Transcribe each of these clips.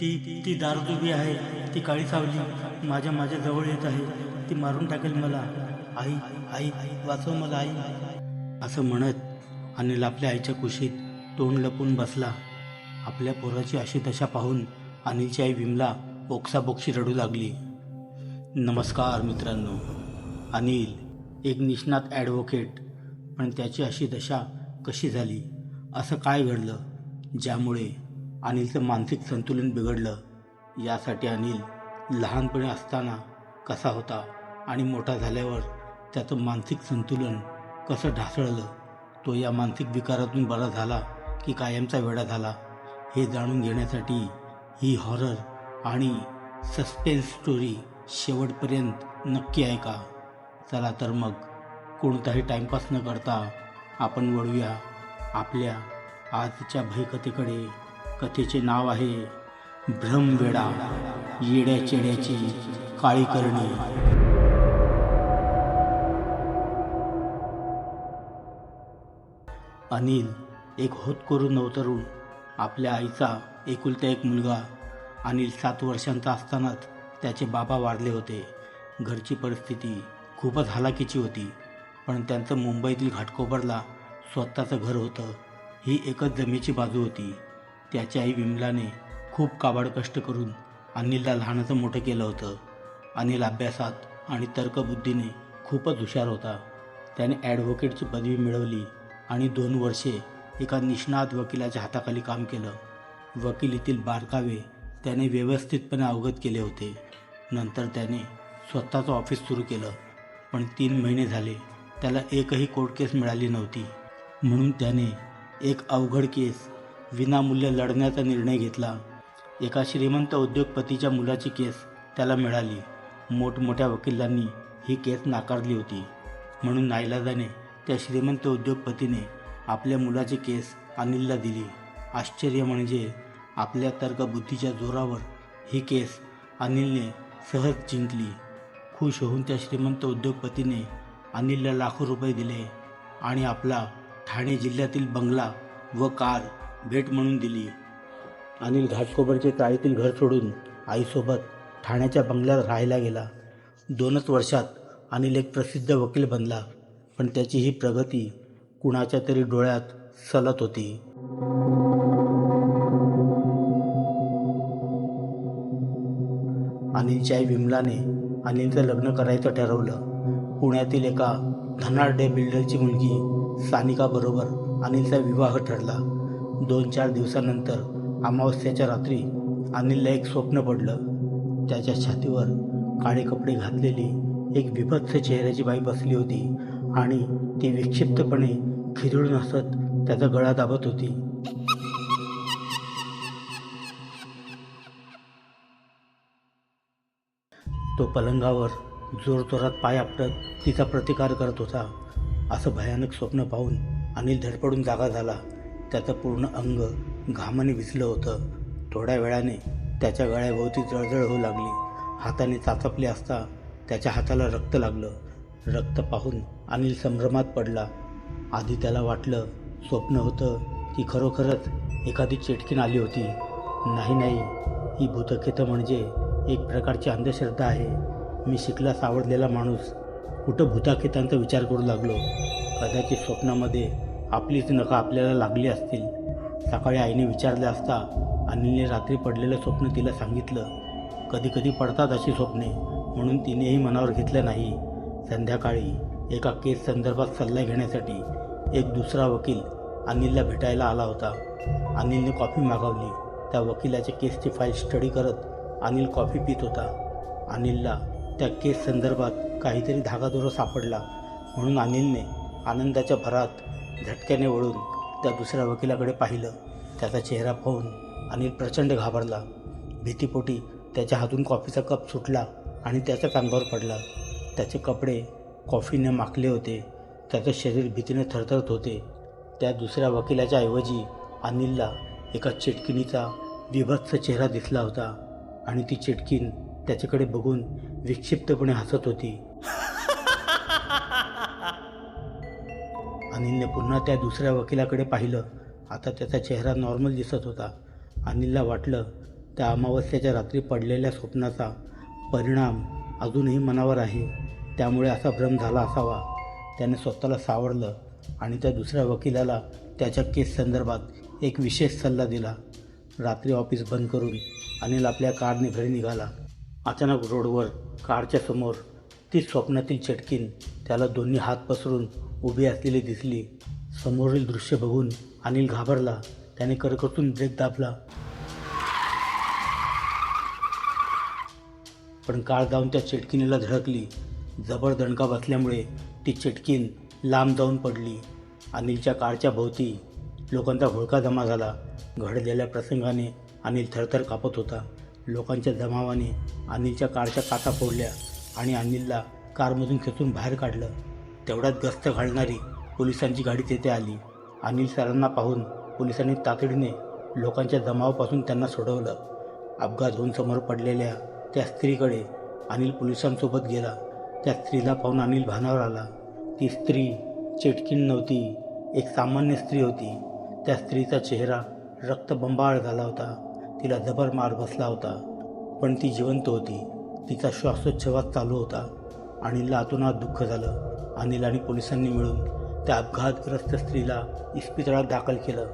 ती ती दारू उभी आहे ती काळी सावली माझ्या माझ्या जवळ येत आहे ती मारून टाकेल मला. आई आई वाचव मला आई. असं म्हणत अनिल आपल्या आईच्या कुशीत तोंड लपून बसला. आपल्या पोराची अशी दशा पाहून अनिलची आई विमला ओक्साबोक्षी रडू लागली. नमस्कार मित्रांनो. अनिल एक निष्णात ॲडव्होकेट पण त्याची अशी दशा कशी झाली? असं काय घडलं? ज्यामुळे अनिलचं मानसिक संतुलन बिघडलं. यासाठी अनिल लहानपणी असताना कसा होता आणि मोठा झाल्यावर त्याचं मानसिक संतुलन कसं ढासळलं तो या मानसिक विकारातून बरा झाला की कायमचा वेडा झाला हे जाणून घेण्यासाठी ही हॉरर आणि सस्पेन्स स्टोरी शेवटपर्यंत नक्की ऐका. चला तर मग कोणताही टाईमपास न करता आपण वळूया आपल्या आजच्या भयकथेकडे. कथेचे नाव आहे भ्रमवेडा येड्या चेड्याची काळी करणी. अनिल एक होतकरू नवतरुण आपल्या आईचा एकुलता एक मुलगा. अनिल सात वर्षांचा असतानाच त्याचे बाबा वारले होते. घरची परिस्थिती खूपच हालाकीची होती पण त्यांचं मुंबईतील घाटकोपरला स्वतःचं घर होतं. ही एकच जमेची बाजू होती. त्याची आई विमलाने खूप काबाड कष्ट करून अनिलला लहानाचं मोठं केलं होतं. अनिल अभ्यासात आणि तर्कबुद्धीने खूपच हुशार होता. त्याने ॲडव्होकेटची पदवी मिळवली आणि दोन वर्षे एका निष्णात वकिलाच्या हाताखाली काम केलं. वकिलीतील बारकावे त्याने व्यवस्थितपणे अवगत केले होते. नंतर त्याने स्वतःचं ऑफिस सुरू केलं. पण तीन महिने झाले त्याला एकही कोर्ट केस मिळाली नव्हती. म्हणून त्याने एक अवघड केस विनामूल्य लढण्याचा निर्णय घेतला. एका श्रीमंत उद्योगपतीच्या मुलाची केस त्याला मिळाली. मोठमोठ्या वकिलांनी ही केस नाकारली होती. म्हणून नाईलाजाने त्या श्रीमंत उद्योगपतीने आपल्या मुलाची केस अनिलला दिली. आश्चर्य म्हणजे आपल्या तर्कबुद्धीच्या जोरावर ही केस अनिलने सहज जिंकली. खुश होऊन त्या श्रीमंत उद्योगपतीने अनिलला लाखो रुपये दिले आणि आपला ठाणे जिल्ह्यातील बंगला व कार भेट म्हणून दिली. अनिल घाटकोबरचे चाळीतील घर सोडून आईसोबत ठाण्याच्या बंगल्यात राहायला गेला. दोनच वर्षात अनिल एक प्रसिद्ध वकील बनला पण त्याची ही प्रगती कुणाच्या तरी डोळ्यात सलत होती. अनिलच्या आई विमलाने अनिलचं लग्न करायचं ठरवलं. पुण्यातील एका धनाढ्य बिल्डरची मुलगी सानिकाबरोबर अनिलचा विवाह ठरला. दोन चार दिवसानंतर अमावस्याच्या रात्री अनिलला एक स्वप्न पडलं. त्याच्या छातीवर काळे कपडे घातलेली एक विभत्स चेहऱ्याची बाई बसली होती आणि ती विक्षिप्तपणे खिरळून हसत त्याचा गळा दाबत होती. तो पलंगावर जोरजोरात पाय आपटत तिचा प्रतिकार करत होता. असं भयानक स्वप्न पाहून अनिल धडपडून जागा झाला. त्याचं पूर्ण अंग घामाने भिजलं होतं. थोड्या वेळाने त्याच्या गळ्याभोवती जळजळ होऊ लागली. हाताने चाचपले असता त्याच्या हाताला रक्त लागलं. रक्त पाहून अनिल संभ्रमात पडला. आधी त्याला वाटलं स्वप्न होतं की खरोखरच एखादी चेटकीन आली होती. नाही नाही. ही भूतखेतं म्हणजे एक प्रकारची अंधश्रद्धा आहे. मी शिकला सावडलेला माणूस. कुठं भूताखेतांचा विचार करू लागलो? कदाचित स्वप्नामध्ये आपलीच नखं आपल्याला लागली असतील. सकाळी आईने विचारले असता अनिलने रात्री पडलेलं स्वप्न तिला सांगितलं. कधी कधी पडतात अशी स्वप्ने म्हणून तिनेही मनावर घेतलं नाही. संध्याकाळी एका केस संदर्भात सल्ला घेण्यासाठी एक दुसरा वकील अनिलला भेटायला आला होता. अनिलने कॉफी मागवली. त्या वकिलाच्या केसची फाईल स्टडी करत अनिल कॉफी पित होता. अनिलला त्या केस संदर्भात काहीतरी धागादोरा सापडला म्हणून अनिलने आनंदाच्या भरात झटक्याने वळून त्या दुसऱ्या वकिलाकडे पाहिलं. त्याचा चेहरा पाहून अनिल प्रचंड घाबरला. भीतीपोटी त्याच्या हातून कॉफीचा कप सुटला आणि त्याच्याच अंगावर पडला. त्याचे कपडे कॉफीने माखले होते. त्याचं शरीर भीतीने थरथरत होते. त्या दुसऱ्या वकिलाच्या ऐवजी अनिलला एका चिटकिनीचा विभत्स चेहरा दिसला होता आणि ती चिटकीन त्याच्याकडे बघून विक्षिप्तपणे हसत होती. अनिलने पुन्हा त्या दुसऱ्या वकिलाकडे पाहिलं. आता त्याचा चेहरा नॉर्मल दिसत होता. अनिलला वाटलं त्या अमावस्याच्या रात्री पडलेल्या स्वप्नाचा परिणाम अजूनही मनावर आहे. त्यामुळे असा भ्रम झाला असावा. त्याने स्वतःला सावरलं आणि त्या दुसऱ्या वकिलाला त्याच्या केस संदर्भात एक विशेष सल्ला दिला. रात्री ऑफिस बंद करून अनिल आपल्या कारने घरी निघाला. अचानक रोडवर कारच्या समोर ती स्वप्नातील चटकीन त्याला दोन्ही हात पसरून उभी असलेली दिसली. समोरील दृश्य बघून अनिल घाबरला. त्याने करकटून ब्रेक दाबला. पण काळ जाऊन त्या चिटकिनीला धडकली जबर दणका बसल्यामुळे ती चिटकीन लांब जाऊन पडली. अनिलच्या काळच्या भोवती लोकांचा होळका जमा झाला. घडलेल्या प्रसंगाने अनिल थरथर कापत होता. लोकांच्या जमावाने अनिलच्या कारच्या काचा फोडल्या आणि अनिलला कारमधून खेचून बाहेर काढलं. तेवढ्यात गस्त घालणारी पोलिसांची गाडी तेथे आली. अनिल सरांना पाहून पोलिसांनी तातडीने लोकांच्या जमावापासून त्यांना सोडवलं. अपघात होऊन समोर पडलेल्या त्या स्त्रीकडे अनिल पोलिसांसोबत गेला. त्या स्त्रीला पाहून अनिल भानावर आला. ती स्त्री चेटकीन नव्हती एक सामान्य स्त्री होती. त्या स्त्रीचा चेहरा रक्तबंबाळ झाला होता. तिला जबर मार बसला होता पण ती जिवंत होती. तिचा श्वासोच्छवास चालू होता. अनिलला आतूनात दुःख झालं. अनिल आणि पोलिसांनी मिळून त्या अपघातग्रस्त स्त्रीला इस्पितळात दाखल केलं.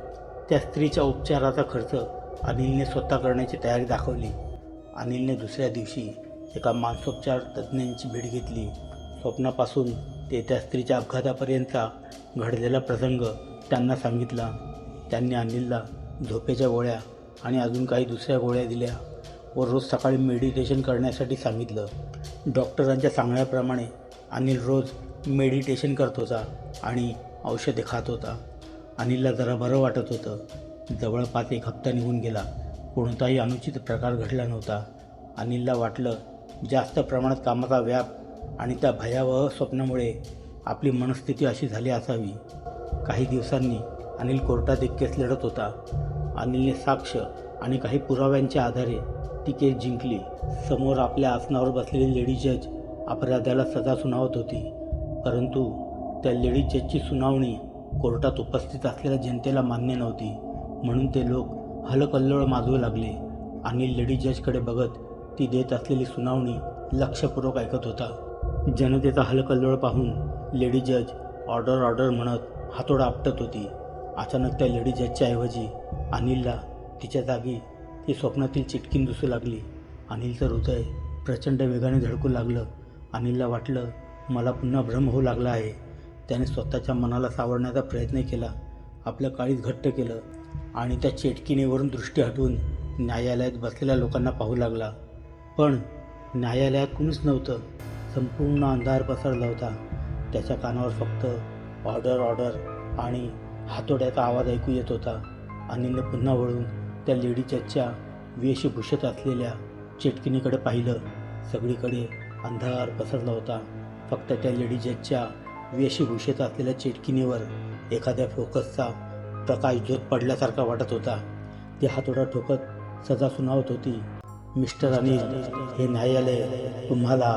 त्या स्त्रीच्या उपचाराचा खर्च अनिलने स्वतः करण्याची तयारी दाखवली. अनिलने दुसऱ्या दिवशी एका मानसोपचार तज्ज्ञांची भेट घेतली. स्वप्नापासून ते त्या स्त्रीच्या अपघातापर्यंतचा घडलेला प्रसंग त्यांना सांगितला. त्यांनी अनिलला झोपेच्या गोळ्या आणि अजून काही दुसऱ्या गोळ्या दिल्या व रोज सकाळी मेडिटेशन करण्यासाठी सांगितलं. डॉक्टरांच्या सांगण्याप्रमाणे अनिल रोज मेडिटेशन करत होता आणि औषधे खात होता. अनिलला जरा बरं वाटत होतं. जवळपास एक हप्ता निघून गेला. कोणताही अनुचित प्रकार घडला नव्हता. अनिलला वाटलं जास्त प्रमाणात कामाचा व्याप आणि त्या भयावह स्वप्नामुळे आपली मनस्थिती अशी झाली असावी. काही दिवसांनी अनिल कोर्टात एक केस लढत होता. अनिलने साक्ष आणि काही पुराव्यांच्या आधारे ती केस जिंकली. समोर आपल्या आसनावर बसलेली लेडी जज अपराध्याला सजा सुनावत होती. परंतु त्या लेडी जजची सुनावणी कोर्टात उपस्थित असलेल्या जनतेला मान्य नव्हती. म्हणून ते लोक हलकल्लोळ माजवू लागले आणि लेडी जजकडे बघत ती देत असलेली सुनावणी लक्षपूर्वक ऐकत होता. जनतेचा हलकल्लोळ पाहून लेडी जज ऑर्डर ऑर्डर म्हणत हातोडा आपटत होती. अचानक त्या लेडी जजच्या ऐवजी अनिलला तिच्या जागी ती स्वप्नातील चिटकीन दिसू लागली. अनिलचं हृदय प्रचंड वेगाने धडकू लागलं. अनिलला वाटलं मला पुन्हा भ्रम होऊ लागला आहे. त्याने स्वतःच्या मनाला सावरण्याचा प्रयत्न केला. आपलं काळीज घट्ट केलं आणि त्या चेटकिनीवरून दृष्टी हटवून न्यायालयात बसलेल्या लोकांना पाहू लागला. पण न्यायालयात कुणीच नव्हतं. संपूर्ण अंधार पसरला होता. त्याच्या कानावर फक्त ऑर्डर ऑर्डर आणि हातोड्याचा आवाज ऐकू येत होता. अनिलने पुन्हा वळून त्या लेडी जजच्या वेशभूषेत असलेल्या चेटकिनीकडे पाहिलं. सगळीकडे अंधार पसरला होता. फक्त त्या लेडीजच्या वेशभूषेत असलेल्या चेटकिनीवर एखाद्या फोकसचा प्रकाश ज्योत पडल्यासारखा वाटत होता. ती हातोडा ठोकत सजा सुनावत होती. मिस्टर अनिल हे न्यायालय तुम्हाला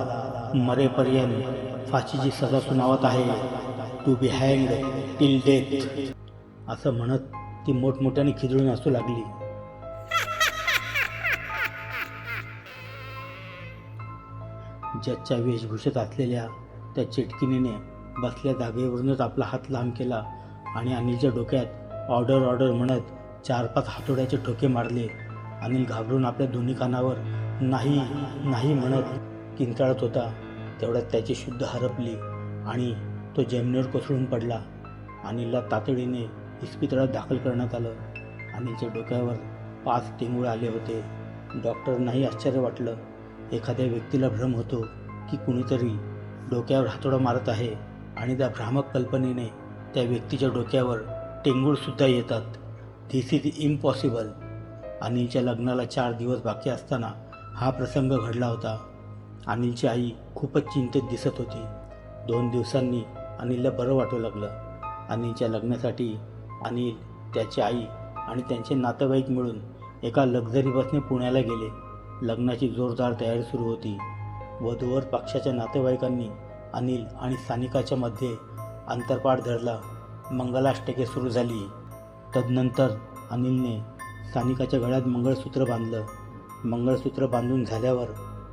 मरेपर्यंत फाशीची सजा सुनावत आहे. To be hang till death असं म्हणत ती मोठमोठ्याने खिदळून असू लागली. जजच्या वेशभूषेत असलेल्या त्या चिटकिनीने बसल्या जागेवरूनच आपला हात लांब केला आणि अनिलच्या डोक्यात ऑर्डर ऑर्डर म्हणत चार पाच हातोड्याचे ठोके मारले. अनिल घाबरून आपल्या दोन्ही कानावर नाही नाही म्हणत किंचाळत होता. तेवढ्यात त्याची शुद्ध हरपली आणि तो जमिनीवर कोसळून पडला. अनिलला तातडीने इस्पितळात दाखल करण्यात आलं. अनिलच्या डोक्यावर पाच टिंगूळ आले होते. डॉक्टरांनाही आश्चर्य वाटलं. एखाद्या व्यक्तीला भ्रम होतो की कुणीतरी डोक्यावर हातोडा मारत आहे आणि त्या भ्रामक कल्पनेने त्या व्यक्तीच्या डोक्यावर टेंगूळसुद्धा येतात. धिस इज इम्पॉसिबल अनिलच्या लग्नाला चार दिवस बाकी असताना हा प्रसंग घडला होता. अनिलची आई खूपच चिंतेत दिसत होती. दोन दिवसांनी अनिलला बरं वाटू लागलं. अनिलच्या लग्नासाठी अनिल त्याची आई आणि त्यांचे नातेवाईक मिळून एका लक्झरी बसने पुण्याला गेले. लग्नाची जोरदार तयारी सुरू होती. वधूवर पक्षाच्या नातेवाईकांनी अनिल आणि सानिकाच्या मध्ये अंतरपाठ धरला. मंगलाष्टके सुरू झाली. तदनंतर अनिलने सानिकाच्या गळ्यात मंगळसूत्र बांधलं. मंगळसूत्र बांधून झाल्यावर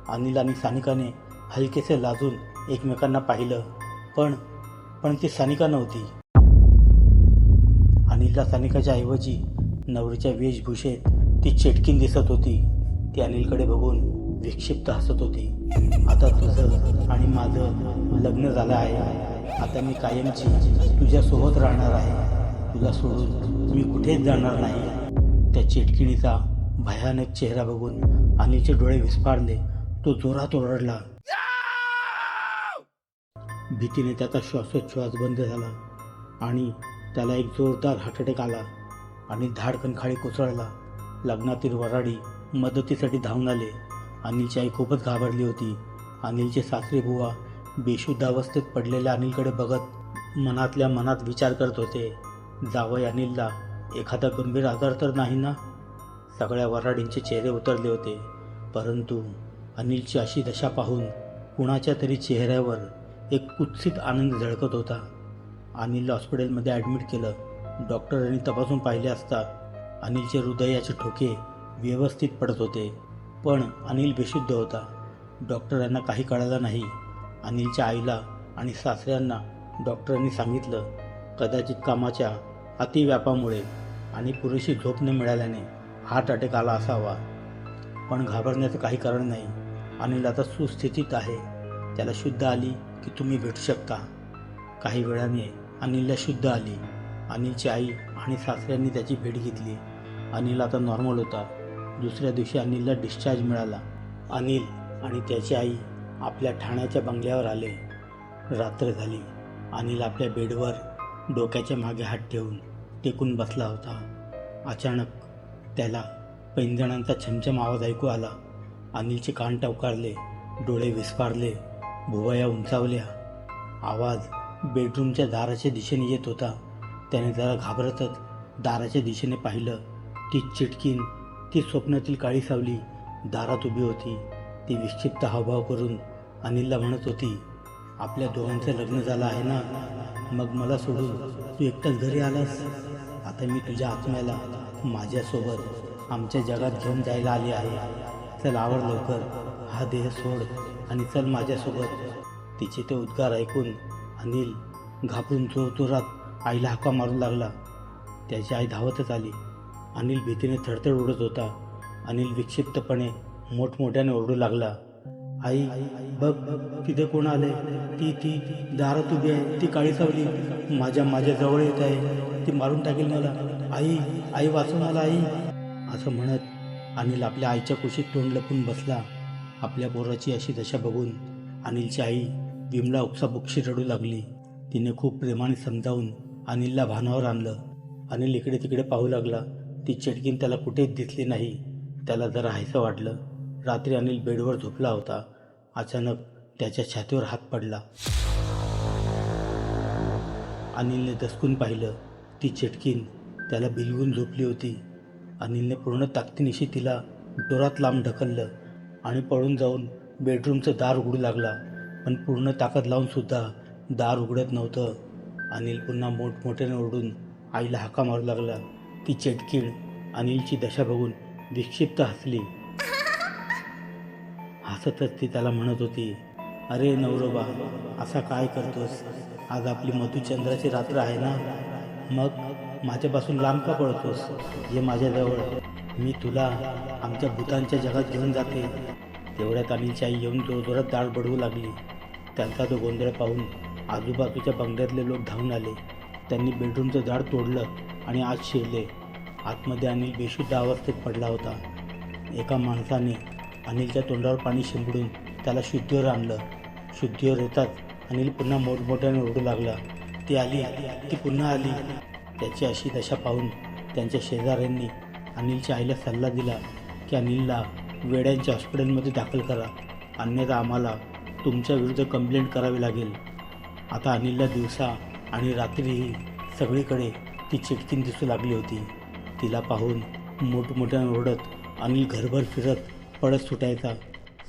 अनिल आणि सानिकाने हलकेसे लाजून एकमेकांना पाहिलं. पण पण ती सानिका नव्हती. अनिलला सानिकाच्या ऐवजी नवरीच्या वेशभूषेत ती चेटकीन दिसत होती. ती अनिलकडे बघून विक्षिप्त हसत होती. आता तुझं आणि माझं लग्न झालं आहे. आता मी कायमची तुझ्यासोबत राहणार आहे. तुला सोडून मी कुठेच जाणार नाही. त्या चिटकिणीचा भयानक चेहरा बघून अनिलचे डोळे विस्फारले. तो जोरात ओरडला. भीतीने त्याचा श्वासोच्छ्वास बंद झाला आणि त्याला एक जोरदार हार्टअटॅक आला आणि धाडकन खाली कोसळला. लग्नातील वराडी मदतीसाठी धावून आले. अनिलची आई खूपच घाबरली होती. अनिलचे सासरे बुवा बेशुद्ध अवस्थेत पडलेल्या अनिलकडे बघत मनातल्या मनात विचार करत होते. जावई अनिलला एखादा गंभीर आजार तर नाही ना? सगळ्या वराडींचे चेहरे उतरले होते. परंतु अनिलची अशी दशा पाहून कुणाच्या तरी चेहऱ्यावर एक कुत्सित आनंद झळकत होता. अनिलला हॉस्पिटलमध्ये ॲडमिट केलं. डॉक्टरांनी तपासून पाहिले असता अनिलचे हृदयाचे ठोके व्यवस्थित पडत होते. पण अनिल बेशुद्ध होता. डॉक्टरांना काही कळालं नाही. अनिलच्या आईला आणि सासऱ्यांना डॉक्टरांनी सांगितलं कदाचित कामाच्या अतिव्यापामुळे आणि पुरेशी झोप न मिळाल्याने हार्ट अटॅक आला असावा. पण घाबरण्याचं काही कारण नाही. अनिल आता सुस्थितीत आहे. त्याला शुद्ध आली की तुम्ही भेटू शकता. काही वेळाने अनिलला शुद्ध आली. अनिलची आई आणि सासऱ्यांनी त्याची भेट घेतली. अनिल आता नॉर्मल होता. दुसऱ्या दिवशी अनिलला डिस्चार्ज मिळाला. अनिल आणि त्याची आई आपल्या ठाण्याच्या बंगल्यावर आले. रात्र झाली. अनिल आपल्या बेडवर डोक्याच्या मागे हात ठेवून टेकून बसला होता. अचानक त्याला पैंजणांचा छमछम आवाज ऐकू आला. अनिलचे कान टवकारले डोळे विस्फारले भुवया उंचावल्या. आवाज बेडरूमच्या दाराच्या दिशेने येत होता. त्याने जरा घाबरतच दाराच्या दिशेने पाहिलं ती चिटकीन ती स्वप्नातील काळी सावली दारात उभी होती. ती विक्षिप्त हावभाव करून अनिलला म्हणत होती आपल्या दोघांचं लग्न झालं आहे ना? मग मला सोडून तू एकटाच घरी आलास? आता मी तुझ्या आत्म्याला माझ्यासोबत आमच्या जगात घेऊन जायला आली आहे. चल आवड लवकर. हा देह सोड आणि चल माझ्यासोबत. तिचे ते उद्गार ऐकून अनिल घाबरून चोरचोरात आईला हाका मारू लागला. त्याची आई धावतच आली. अनिल भीतीने थरथर उडत होता. अनिल विक्षिप्तपणे मोठमोठ्याने ओरडू लागला. आई बघ तिथे कोण आले ती ती दारात उभी आहे. ती काळी सावली. माझ्या माझ्या जवळ येत आहे. ती मारून टाकेल मला. आई आई वाचव मला आई. असं म्हणत अनिल आपल्या आईच्या कुशीत तोंड लपून बसला. आपल्या पोराची अशी दशा बघून अनिलची आई विमला उपसापुक्षी रडू लागली. तिने खूप प्रेमाने समजावून अनिलला भानावर आणलं. अनिल इकडे तिकडे पाहू लागला. ती चटकीन त्याला कुठेच दिसली नाही. त्याला जरा हायसं वाटलं. रात्री अनिल बेडवर झोपला होता. अचानक त्याच्या छातीवर हात पडला. अनिलने दसकून पाहिलं. ती चटकीन त्याला बिलगून झोपली होती. अनिलने पूर्ण ताकदीनिशी तिला डोरात लांब ढकललं आणि पळून जाऊन बेडरूमचं दार उघडू लागला. पण पूर्ण ताकद लावूनसुद्धा दार उघडत नव्हतं. अनिल पुन्हा मोठमोठ्याने ओरडून आईला हाका मारू लागला. ती चटकीळ अनिलची दशा बघून विक्षिप्त हसली. हसतच ती त्याला म्हणत होती अरे नवरोबा असा काय करतोस? आज आपली मधुचंद्राची रात्र आहे ना? मग माझ्यापासून लांब का पळतोस? ये माझ्याजवळ. मी तुला आमच्या भूतांच्या जगात घेऊन जाते. तेवढ्यात अनिलची आई येऊन जोरजोरात दाळ बडवू लागली. त्यांचा तो गोंधळ पाहून आजूबाजूच्या बंगल्यातले लोक धावून आले. त्यांनी बेडरूमचं झाड तोडलं. आणि आत शिरले. आतमध्ये अनिल बेशुद्ध अवस्थेत पडला होता. एका माणसाने अनिलच्या तोंडावर पाणी शिंपडून त्याला शुद्धीवर आणलं. शुद्धीवर येताच अनिल पुन्हा मोठमोठ्याने ओरडू लागला. ती आली ती पुन्हा आली. त्याची अशी दशा पाहून त्यांच्या शेजाऱ्यांनी अनिलच्या आईला सल्ला दिला की अनिलला वेड्यांच्या हॉस्पिटलमध्ये दाखल करा. अन्यथा आम्हाला तुमच्या विरुद्ध कंप्लेंट करावी लागेल. आता अनिलला दिवसा आणि रात्रीही सगळीकडे ती चिटकीन दिसू लागली होती. तिला पाहून मोठमोठ्यानं ओरडत अनिल घरभर फिरत पळत सुटायचा.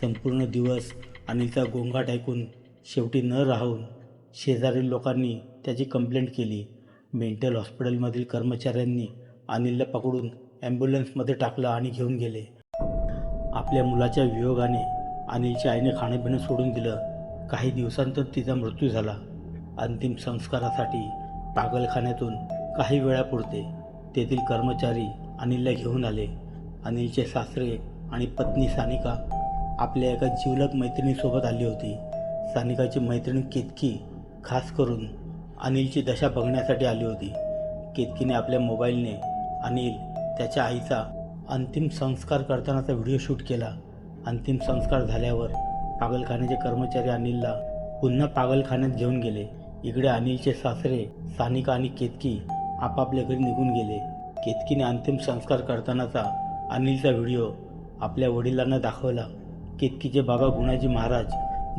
संपूर्ण दिवस अनिलचा गोंगाट ऐकून शेवटी न राहून शेजारील लोकांनी त्याची कंप्लेंट केली. मेंटल हॉस्पिटलमधील कर्मचाऱ्यांनी अनिलला पकडून ॲम्ब्युलन्समध्ये टाकलं आणि घेऊन गेले. आपल्या मुलाच्या वियोगाने अनिलच्या आईने खाणंपिणं सोडून दिलं. काही दिवसांतर तिचा मृत्यू झाला. अंतिम संस्कारासाठी पागलखान्यातून काही वेळापुरते तेथील कर्मचारी अनिलला घेऊन आले. अनिलचे सासरे आणि पत्नी सानिका आपल्या एका जिवलग मैत्रिणीसोबत आली होती. सानिकाची मैत्रीण केतकी खास करून अनिलची दशा बघण्यासाठी आली होती. केतकीने आपल्या मोबाईलने अनिल त्याच्या आईचा अंतिम संस्कार करतानाचा व्हिडिओ शूट केला. अंतिम संस्कार झाल्यावर पागलखान्याचे कर्मचारी अनिलला पुन्हा पागलखान्यात घेऊन गेले. इकडे अनिलचे सासरे सानिका आणि केतकी आपापल्या घरी निघून गेले. केतकीने अंतिम संस्कार करतानाचा अनिलचा व्हिडिओ आपल्या वडिलांना दाखवला. केतकीचे बाबा गुणाजी महाराज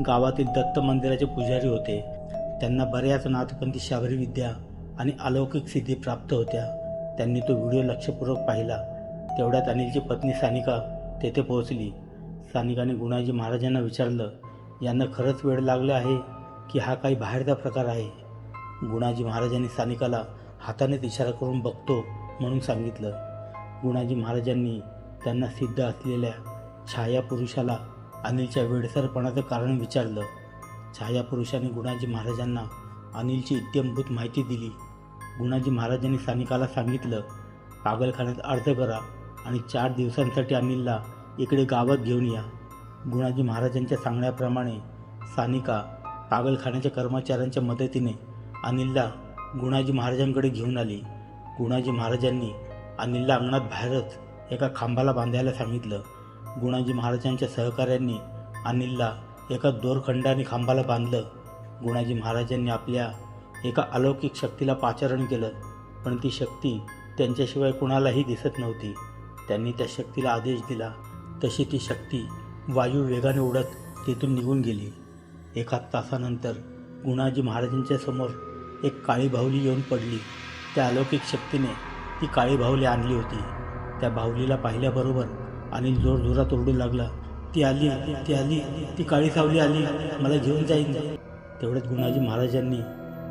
गावातील दत्त मंदिराचे पुजारी होते. त्यांना बऱ्याच नाथपंथी शाबरी विद्या आणि अलौकिक सिद्धी प्राप्त होत्या. त्यांनी तो व्हिडिओ लक्षपूर्वक पाहिला. तेवढ्यात अनिलची पत्नी सानिका तेथे पोहोचली. सानिकाने गुणाजी महाराजांना विचारलं यांना खरंच वेळ लागला आहे की हा काही बाहेरचा प्रकार आहे? गुणाजी महाराजांनी सानिकाला हातानेच इशारा करून बघतो म्हणून सांगितलं. गुणाजी महाराजांनी त्यांना सिद्ध असलेल्या छाया पुरुषाला अनिलच्या वेडसरपणाचं कारण विचारलं. छाया पुरुषाने गुणाजी महाराजांना अनिलची इत्यंभूत माहिती दिली. गुणाजी महाराजांनी सानिकाला सांगितलं पागलखान्यात अर्ज करा आणि चार दिवसांसाठी अनिलला इकडे गावात घेऊन या गुणाजी महाराजांच्या सांगण्याप्रमाणे सानिका पागलखान्याच्या कर्मचाऱ्यांच्या मदतीने अनिलला गुणाजी महाराजांकडे घेऊन आली. गुणाजी महाराजांनी अनिलला अंगणात बाहेरच एका खांबाला बांधायला सांगितलं. गुणाजी महाराजांच्या सहकाऱ्यांनी अनिलला एका दोरखंडाने खांबाला बांधलं. गुणाजी महाराजांनी आपल्या एका अलौकिक शक्तीला पाचारण केलं पण ती शक्ती त्यांच्याशिवाय कुणालाही दिसत नव्हती. त्यांनी त्या शक्तीला आदेश दिला. तशी ती शक्ती वायू वेगाने उडत तेथून निघून गेली. एका तासानंतर गुणाजी महाराजांच्या समोर एक काळी बाहुली येऊन पडली. त्या अलौकिक शक्तीने ती काळी बाहुली आणली होती. त्या बाहुलीला पाहिल्याबरोबर आणि जोरजोरात ओरडू लागला ती आली ती आली ती काळी सावली आली मला घेऊन जाईन. तेवढ्यात गुणाजी महाराजांनी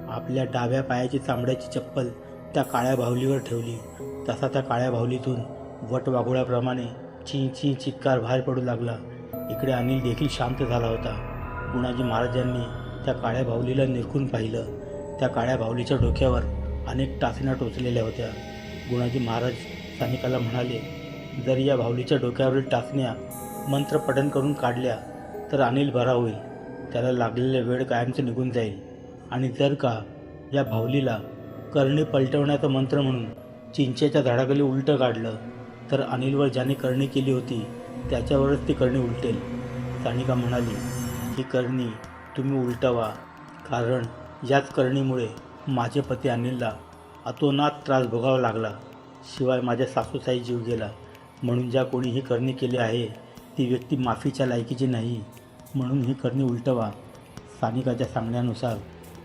आपल्या डाव्या पायाची चांबड्याची चप्पल त्या काळ्या बाहुलीवर ठेवली. तसा त्या काळ्या बाहुलीतून वटवाघोळ्याप्रमाणे ची ची चिक्कार बाहेर पडू लागला. इकडे अनिल देखील शांत झाला होता. गुणाजी महाराजांनी त्या काळ्या बाहुलीला निरखून पाहिलं. त्या काळ्या बाहुलीच्या डोक्यावर अनेक टाचण्या टोचलेल्या होत्या. गुणाजी महाराज स्थानिकाला म्हणाले जर या बाहुलीच्या डोक्यावरील टाचण्या मंत्रपठन करून काढल्या तर अनिल बरा होईल. त्याला लागलेला वेळ कायमचं निघून जाईल. आणि जर का या बाहुलीला कर्णी पलटवण्याचा मंत्र म्हणून चिंचेच्या झाडाखाली उलटं काढलं तर अनिलवर ज्याने करणी केली होती त्याच्यावरच ती करणी उलटेल. सानिका म्हणाली ही करणी तुम्ही उलटवा कारण याच करणीमुळे माझे पती अनिलला अतोनात त्रास भोगावा लागला. शिवाय माझ्या सासूचाही जीव गेला. म्हणून ज्या कोणी ही करणी केली आहे ती व्यक्ती माफीच्या लायकीची नाही. म्हणून ही करणी उलटवा. स्थानिकाच्या सांगण्यानुसार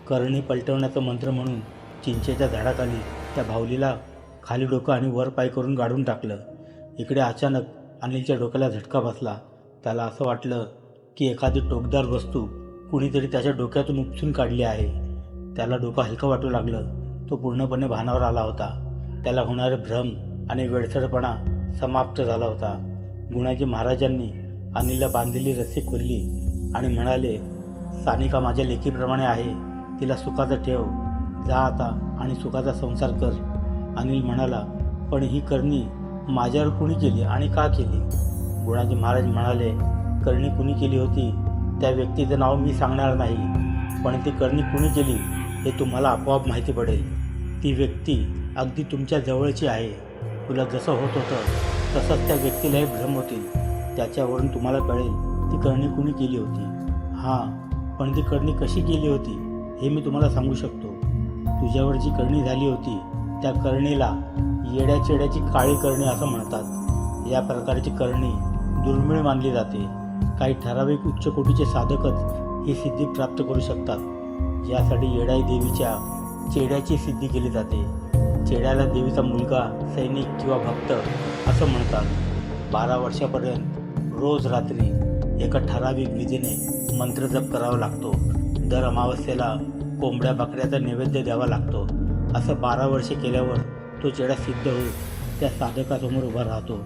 करणी पलटवण्याचं मंत्र म्हणून चिंचेच्या झाडाखाली त्या भावलीला खाली डोकं आणि वर पाय करून गाडून टाकलं. इकडे अचानक अनिलच्या डोक्याला झटका बसला. त्याला असं वाटलं की एखादी टोकदार वस्तू कुणीतरी त्याच्या डोक्यातून उपसून काढली आहे. त्याला डोकं हलकं वाटू लागलं. तो पूर्णपणे भानावर आला होता. त्याला होणारे भ्रम आणि वेडसरपणा समाप्त झाला होता. गुणाजी महाराजांनी अनिलला बांधलेली रस्सी खोलली आणि म्हणाले सानिका माझ्या लेखीप्रमाणे आहे. तिला सुखाचं ठेव. जा आता आणि सुखाचा संसार कर. अनिल म्हणाला पण ही करणी माझ्यावर कुणी केली आणि का केली? गुणाजी महाराज म्हणाले करणी कुणी केली होती? त्या व्यक्तीचं नाव मी सांगणार नाही. पण ती करणी कुणी केली हे तुम्हाला आपोआप माहिती पडेल. ती व्यक्ती अगदी तुमच्या जवळची आहे. तुला जसं होत होतं तसंच त्या व्यक्तीलाही भ्रम होतील. त्याच्यावरून तुम्हाला कळेल ती करणी कुणी केली होती. हां पण ती करणी कशी केली होती हे मी तुम्हाला सांगू शकतो. तुझ्यावर जी करणी झाली होती त्या करणीला येड्या चेड्याची काळी करणी असं म्हणतात. या प्रकारची करणी दुर्मिळ मानली जाते. काही ठराविक उच्चकोटीचे साधकच ही सिद्धी प्राप्त करू शकतात. यासाठी येडाई देवीच्या चेड्याची सिद्धी केली जाते. चेड्याला देवीचा मुलगा सैनिक किंवा भक्त असं म्हणतात. बारा वर्षापर्यंत रोज रात्री एका ठराविक विधीने मंत्रजप करावा लागतो. दर अमावस्येला कोंबड्या बकऱ्याचा नैवेद्य द्यावा लागतो. असं बारा वर्षे केल्यावर तो चेडा सिद्ध होऊन त्या साधकासमोर उभा राहतो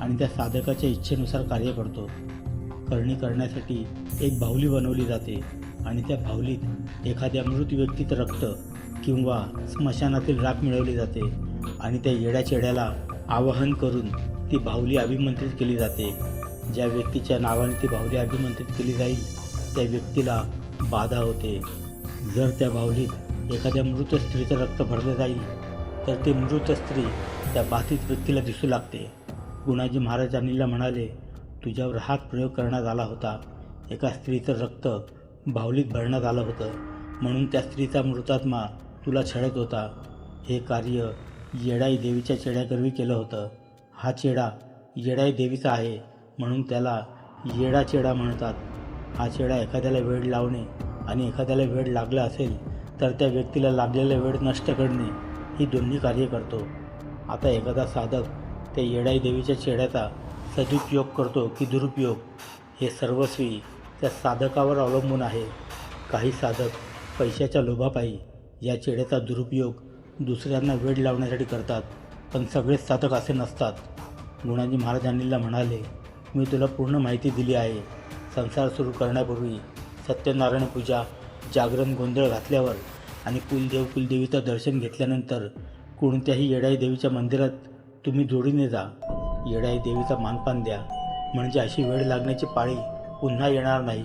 आणि त्या साधकाच्या इच्छेनुसार कार्य करतो. करणी करण्यासाठी एक बाहुली बनवली जाते आणि त्या बाहुलीत एखाद्या मृत व्यक्तीचं रक्त किंवा स्मशानातील राख मिळवली जाते आणि त्या येड्या चेड्याला आवाहन करून ती बाहुली अभिमंत्रित केली जाते. ज्या व्यक्तीच्या नावाने ती बाहुली अभिमंत्रित केली जाईल त्या व्यक्तीला बाधा होते. जर त्या बाहुलीत एखाद्या मृत स्त्रीचं रक्त भरलं जाईल तर ती मृत स्त्री त्या बाधित व्यक्तीला दिसू लागते. गुणाजी महाराज अनिलला म्हणाले तुझ्यावर हात प्रयोग करण्यात आला होता. एका स्त्रीचं रक्त बाहुलीत भरण्यात आलं होतं. म्हणून त्या स्त्रीचा मृतात्मा तुला छळत होता. हे कार्य येडाई देवीच्या चेड्याकरवी केलं होतं. हा चेडा येडाई देवीचा आहे म्हणून त्याला येडा चेडा म्हणतात. हा चेडा एखाद्याला वेळ लावणे आणि एखाद्याला वेळ लागला असेल तर त्या व्यक्तीला लागलेला वेळ नष्ट करणे ही दोन्ही कार्य करतो. आता एखादा साधक त्या येडाई देवीच्या चेड्याचा सदुपयोग करतो की दुरुपयोग हे सर्वस्वी त्या साधकावर अवलंबून आहे. काही साधक पैशाच्या लोभापायी या चेड्याचा दुरुपयोग दुसऱ्यांना वेळ लावण्यासाठी करतात पण सगळेच साधक असे नसतात. गुणाजी महाराजांनीला म्हणाले मी तुला पूर्ण माहिती दिली आहे. संसार सुरू करण्यापूर्वी सत्यनारायण पूजा जागरण गोंधळ घातल्यावर आणि कुलदेव कुलदेवीचं दर्शन घेतल्यानंतर कोणत्याही येडाई देवीच्या मंदिरात तुम्ही जोडीने जा. येडाई देवीचा मानपान द्या. म्हणजे अशी वेळ लागण्याची पाळी पुन्हा येणार नाही.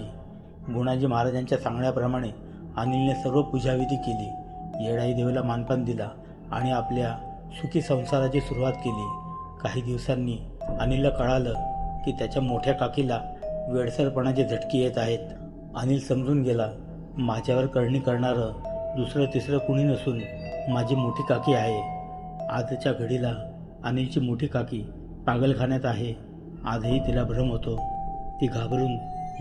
गुणाजी महाराजांच्या सांगण्याप्रमाणे अनिलने सर्व पूजाविधी केली. येडाई देवीला मानपान दिला आणि आपल्या सुखी संसाराची सुरुवात केली. काही दिवसांनी अनिलला कळालं की त्याच्या मोठ्या काकीला वेडसरपणाचे झटके येत आहेत. अनिल समजून गेला माझ्यावर करणी करणारं दुसरं तिसरं कुणी नसून माझी मोठी काकी आहे. आजच्या घडीला अनिलची मोठी काकी पागलखान्यात आहे. आजही तिला भ्रम होतो. ती घाबरून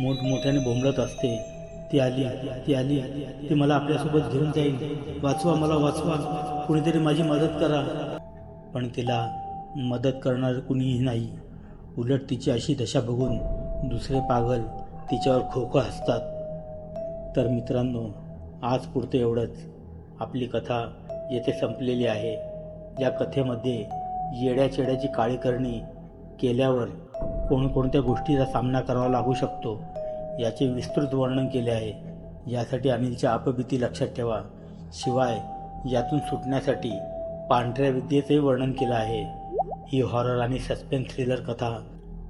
मोठमोठ्याने बोंबलत असते. ती आली ती आली ती मला आपल्यासोबत घेऊन जाईल. वाचवा मला वाचवा. कुणीतरी माझी मदत करा. पण तिला मदत करणार कुणीही नाही. उलट तिची अशी दशा बघून दुसरे पागल तिच्यावर खोकं हसतात. तर मित्रांनो आज पुरतं एवढंच. आपली कथा येथे संपलेली आहे. या कथेमध्ये येड्याचेड्याची काळी करणी केल्यावर कोणकोणत्या गोष्टीचा सामना करावा लागू शकतो याचे विस्तृत वर्णन केले आहे. यासाठी अनिलच्या अपभीती लक्षात ठेवा. शिवाय यातून सुटण्यासाठी पांढऱ्या विद्येचंही वर्णन केलं आहे. ही हॉरर आणि सस्पेन्स थ्रिलर कथा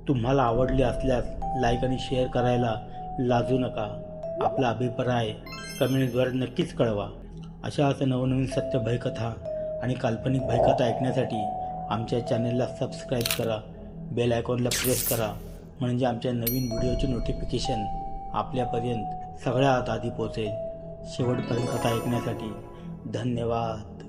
तुम्हाला आवडली असल्यास लाईक आणि शेअर करायला लाजू नका. आपला अभिप्राय कमेंटद्वारे नक्कीच कळवा. अशा असं नवनवीन सत्य भयकथा आणि काल्पनिक भयकथा ऐकण्यासाठी आमच्या चॅनलला सबस्क्राईब करा बेल आयकॉनला प्रेस करा म्हणजे आमच्या नवीन व्हिडिओचे नोटिफिकेशन आपल्यापर्यंत सगळ्यात आधी पोचेल शेवटपर्यंत कथा ऐकण्यासाठी धन्यवाद.